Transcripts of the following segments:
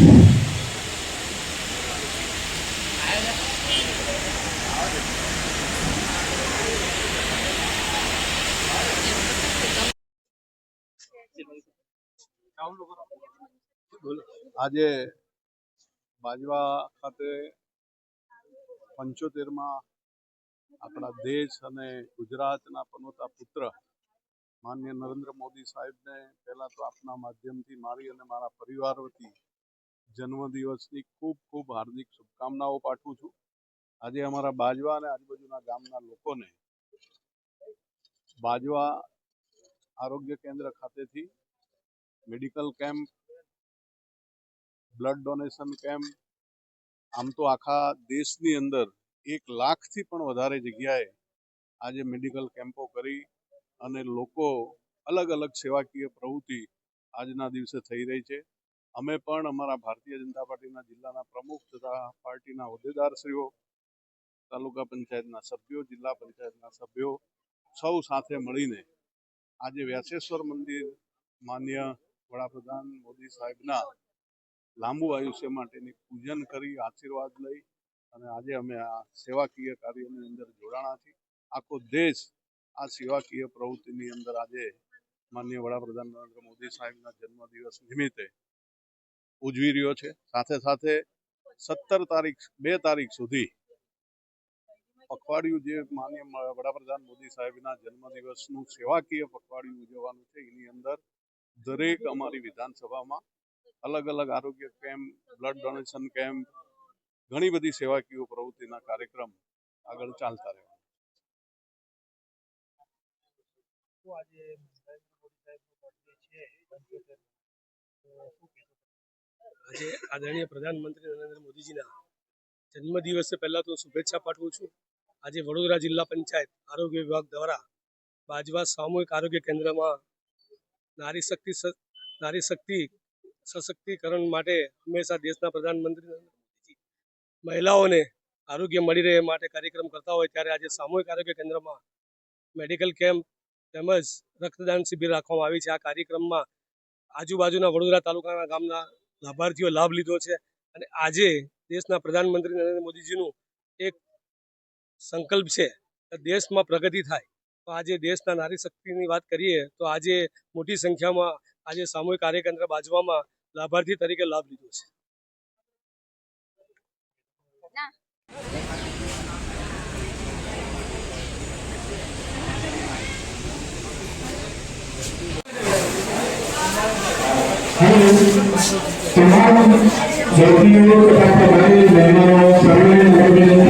આજે બાજવા ખાતે પંચોતેરમાં આપણા દેશ અને ગુજરાતના પનોતા પુત્ર માન્ય નરેન્દ્ર મોદી સાહેબને પહેલાં તો આપના માધ્યમથી મારી અને મારા પરિવાર વતી જન્મદિવસની ખૂબ ખૂબ હાર્દિક શુભકામનાઓ પાઠવું છું. આજે અમારા બાજવા અને આજુબાજુના ગામના લોકોને બાજવા આરોગ્ય કેન્દ્ર ખાતેથી medical camp, blood donation camp, આમ તો આખા દેશની અંદર એક લાખથી પણ વધારે જગ્યાએ આજે મેડિકલ કેમ્પો કરી અને લોકો અલગ અલગ સેવાકીય પ્રવૃત્તિ આજના દિવસે થઈ રહી છે. અમે પણ અમારા ભારતીય જનતા પાર્ટીના જિલ્લાના પ્રમુખ તથા પાર્ટીના હોદ્દેદારશ્રીઓ, તાલુકા પંચાયતના સભ્યો, જિલ્લા પંચાયતના સભ્યો સૌ સાથે મળીને આજે વ્યાસેશ્વર મંદિર માન્ય વડાપ્રધાન મોદી સાહેબના લાંબુ આયુષ્ય માટેની પૂજન કરી આશીર્વાદ લઈ અને આજે અમે આ સેવાકીય કાર્યની અંદર જોડાણા છીએ. આખો દેશ આ સેવાકીય પ્રવૃત્તિની અંદર આજે માન્ય વડાપ્રધાન નરેન્દ્ર મોદી સાહેબના જન્મદિવસ નિમિત્તે ઉજવી રહ્યો છે. સાથે સાથે સત્તર તારીખ, બે તારીખ સુધી પખવાડિયું જે માન્ય વડાપ્રધાન મોદી સાહેબના જન્મદિવસનું સેવાકીય પખવાડિયું ઉજવવાનું છે. એની અંદર દરેક અમારી વિધાનસભામાં અલગ અલગ આરોગ્ય કેમ્પ, બ્લડ ડોનેશન કેમ્પ, ઘણી બધી સેવાકીય પ્રવૃત્તિના કાર્યક્રમ આગળ ચાલતા રહે તો આજે નરેન્દ્ર મોદી સાહેબનો બર્થડે છે પંચોતેર તો શું કહેશો આજે આદરણીય પ્રધાનમંત્રી નરેન્દ્ર મોદીજીના જન્મદિવસે પહેલાં તો શુભેચ્છા પાઠવું છું. આજે વડોદરા જિલ્લા પંચાયત આરોગ્ય વિભાગ દ્વારા બાજવા સામૂહિક આરોગ્ય કેન્દ્રમાં નારી શક્તિ નારી શક્તિ સશક્તિકરણ માટે હંમેશા દેશના પ્રધાનમંત્રી મોદીજી મહિલાઓને આરોગ્ય મળી રહે માટે કાર્યક્રમ કરતા હોય ત્યારે આજે સામૂહિક આરોગ્ય કેન્દ્રમાં મેડિકલ કેમ્પ તેમજ રક્તદાન શિબિર રાખવામાં આવી છે. આ કાર્યક્રમમાં આજુબાજુના વડોદરા તાલુકાના ગામના લાભાર્થીઓ લાભ લીધો છે. અને આજે દેશના પ્રધાનમંત્રી નરેન્દ્ર મોદીજીનું એક સંકલ્પ છે દેશમાં પ્રગતિ થાય. તો આજે દેશના નારી શક્તિની વાત કરીએ તો આજે મોટી સંખ્યામાં આજે સામૂહિક કાર્યકેન્દ્ર બાજવામાં લાભાર્થી તરીકે લાભ લીધો છે. તમામ વ્યક્તિઓ તથા તમારી મહેમાનો સર્વેને નમ્ર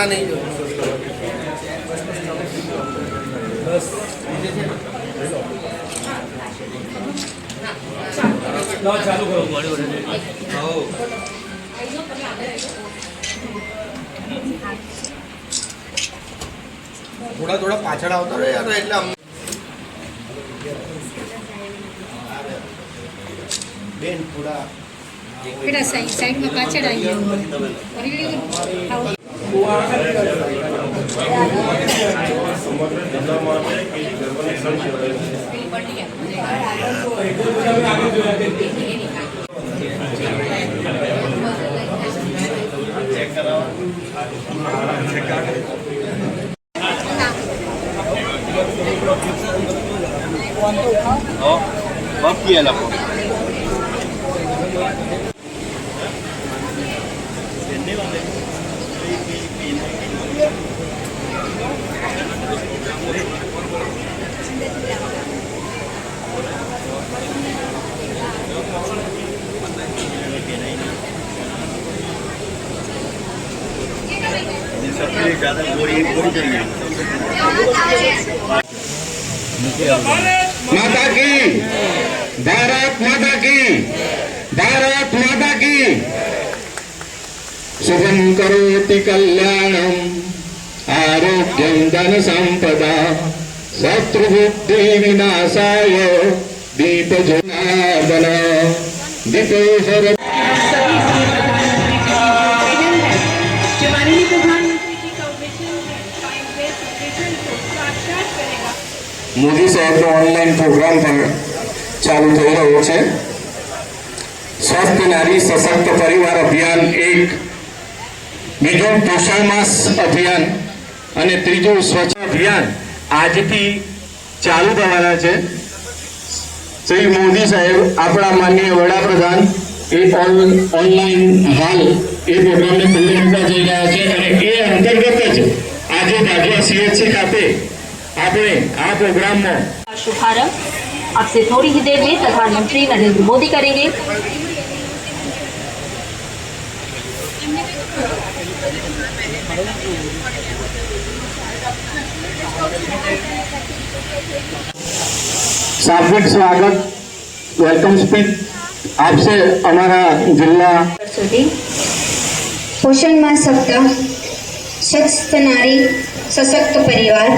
હમણાં નહીં થોડા થોડા પાછળ આવતા રહે યાર એટલે બેન થોડા બેટા સાઈડ સાઈડમાં પાછળ આવી ગયા. સમગ્ર જિલ્લા માટે કેવી ગર્વની ક્ષણ કહેવાય બાકી એ લોકો માતા કી ભારત માતા કી ભારત માતા કી શુભમ કરોતિ કલ્યાણમ प्रधानमंत्री जी का विजन है फाइव बेस्ट विजन को साक्षात करेगा મોદી સાહેબનો ઓનલાઈન પ્રોગ્રામ પણ ચાલુ થઈ રહ્યો છે સ્વસ્થ નારી સશક્ત પરિવાર અભિયાન એક બીજું પોષણ માસ અભિયાન અને ત્રીજું સ્વચ્છ અભિયાન આજથી ચાલુ થવાના છે શ્રી મોદી સાહેબ આપણા માનનીય વડાપ્રધાન એ ઓન- ઓનલાઈન હાલ એ પ્રોગ્રામને ખુલ્લી મૂકવા જઈ રહ્યા છે અને એ અંતર્ગત જ આજે ભાજવા સીએચસી ખાતે આપણે આ પ્રોગ્રામમાં का शुभारंभ अब से थोड़ी ही देर में प्रधानमंत्री नरेंद्र मोदी करेंगे શાબ્દિક સ્વાગત. વેલકમ સ્પીચ આપશે અમારા જિલ્લા સુધી પોષણ માહ સપ્તાહ સ્વચ્છ નારી સશક્ત પરિવાર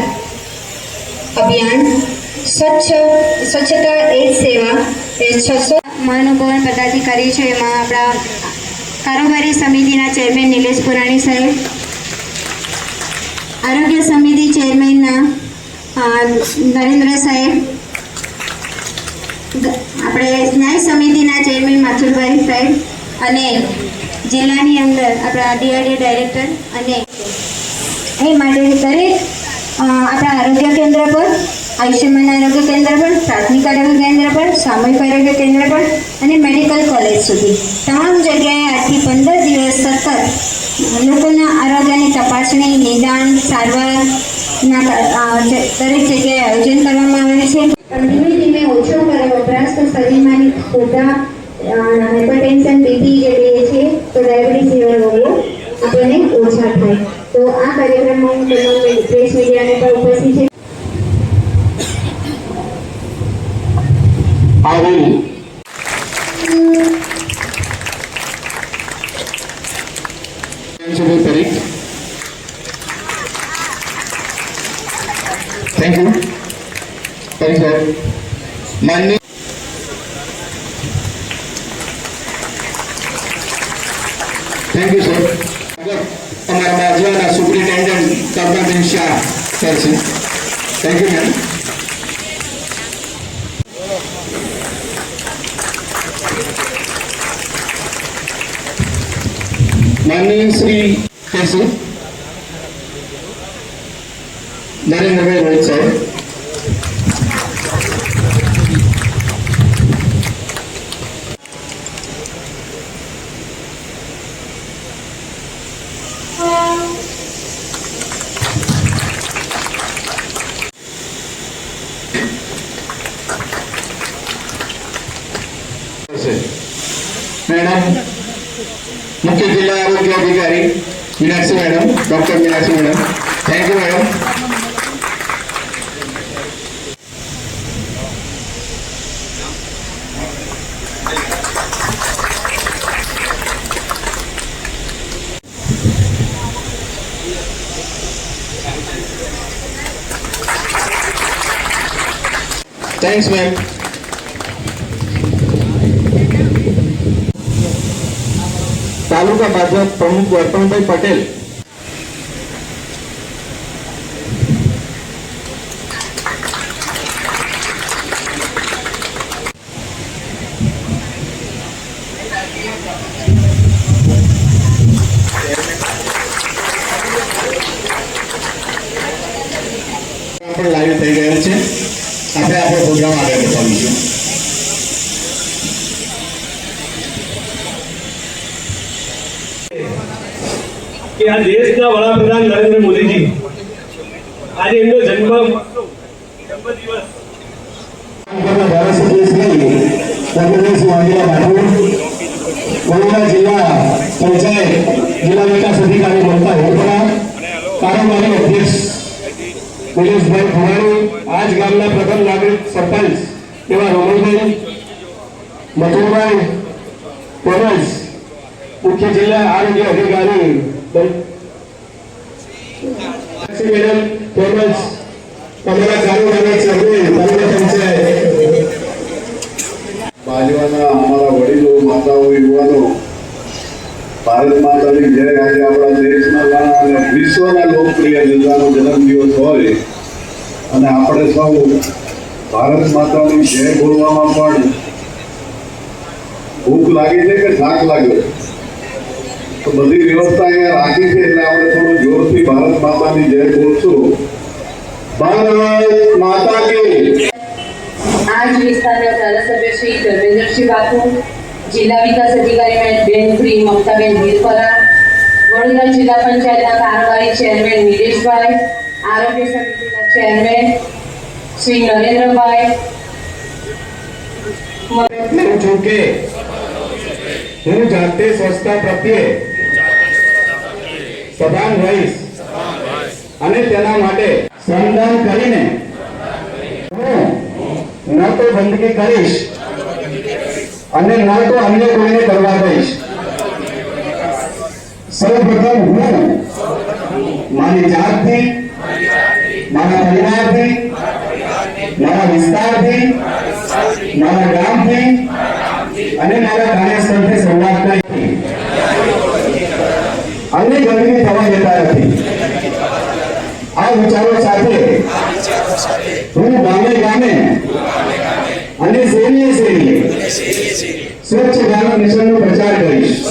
અભિયાન સ્વચ્છ સ્વચ્છતા એ જ સેવા એ છસો મહાનુભાવન પદાધિકારી છે એમાં આપણા કારોબારી સમિતિના ચેરમેન નિલેશ પુરાણી સાહેબ, આરોગ્ય સમિતિ ચેરમેનના નરેન્દ્ર સાહેબ આપણે ન્યાય સમિતિના ચેરમેન માથુરભાઈ સાહેબ અને જિલ્લાની અંદર આપણા ડીઆરડી ડાયરેક્ટર અને એ માટે દરેક આપણા આરોગ્ય કેન્દ્ર પર આયુષ્યમાન આરોગ્ય કેન્દ્ર પર પ્રાથમિક આરોગ્ય કેન્દ્ર પર સામૂહિક આરોગ્ય કેન્દ્ર પર અને મેડિકલ કોલેજ સુધી. તમામ જગ્યાએ આજથી પંદર દિવસ સતત લોકોના આરોગ્યની તપાસણી, નિદાન, સારવારના દરેક જગ્યાએ આયોજન કરવામાં આવે છે. પણ ધીમે ધીમે ઓછો કરે વપરાશ તો શરીરમાંની ખોટા હાઇપરટેન્શન બીપી જે છીએ તો ડાયાબિટીસ જેવા રોગો આપણને ઓછા થાય. તો આ કાર્યક્રમમાં તમામ પ્રેસ મીડિયાને પણ ઉપસ્થિત છે આવેલ વિધાનસભા પરીખ થેન્ક યુ પરીખ સાહેબ માન્ય થેન્ક યુ સર અમારા બાજવાના સુપ્રિન્ટેન્ડન્ટ કલ્પનાબેન શાહ કરશે થેન્ક યુ મેમ માનનીય શ્રી કહેશે નરેન્દ્રભાઈ રોહિત સાહેબ મેડમ મુખ્ય જિલ્લા આરોગ્ય અધિકારી Meenakshi madam doctor Meenakshi madam thank you madam Thanks, ma'am તાલુકા ભાજપ પ્રમુખ અર્પણભાઈ પટેલ. લાઈવ થઈ ગયેલ છે આપણે આપણો પ્રોગ્રામ આગળ વધારીશું કે આ દેશના વડાપ્રધાન નરેન્દ્ર મોદીજી, આજે એમનો જન્મ જિલ્લા પંચાયત જિલ્લા અધિકારી મળતા હોપરા કારોબારી અધ્યક્ષ નિલેશભાઈ ખુમાણી આજ ગામના પ્રથમ નાગરિક સરપંચ એવા રમણભાઈ, મથુરભાઈ તેમજ મુખ્ય જિલ્લા આરોગ્ય અધિકારી વિશ્વના લોકપ્રિય નેતાનો જન્મદિવસ હોય અને આપણે સૌ ભારત માતાની જય બોલવામાં પણ ભૂખ લાગી છે કે થાક લાગ્યો તો બધી વ્યવસ્થા અહીંયા રાખી છે એટલે આપણે થોડું જોરથી ભારત માતાની જય બોલશું. ભારત માતા કી આજ વિસ્તારના ધારાસભ્ય શ્રી ધર્મેન્દ્રસિંહ બાપુ જિલ્લા વિકાસ અધિકારી બેન શ્રી મમતાબેન વીરપરા વડોદરા જિલ્લા પંચાયતના કારોબારી ચેરમેન નિલેશભાઈ આરોગ્ય સમિતિના ચેરમેન શ્રી નરેન્દ્રભાઈ. હું છું કે હું જાતે સ્વચ્છતા પ્રત્યે સભાન રહીશ અને તેના માટે શ્રમદાન કરીને હું ન તો ગંદકી કરીશ અને ન તો અન્ય કોઈને કરવા દઈશ. સૌપ્રથમ હું મારી જાતથી, મારા પરિવારથી, મારા વિસ્તારથી, મારા ગામથી અને મારા કાર્યસ્થળથી સંવાદ કરી અન્ય ગરમી થવા દેતા નથી. આ વિચારો સાથે હું ગામે ગામે અને શેરીએ શેરીએ સ્વચ્છ ભારત મિશનનો પ્રચાર કરીશ.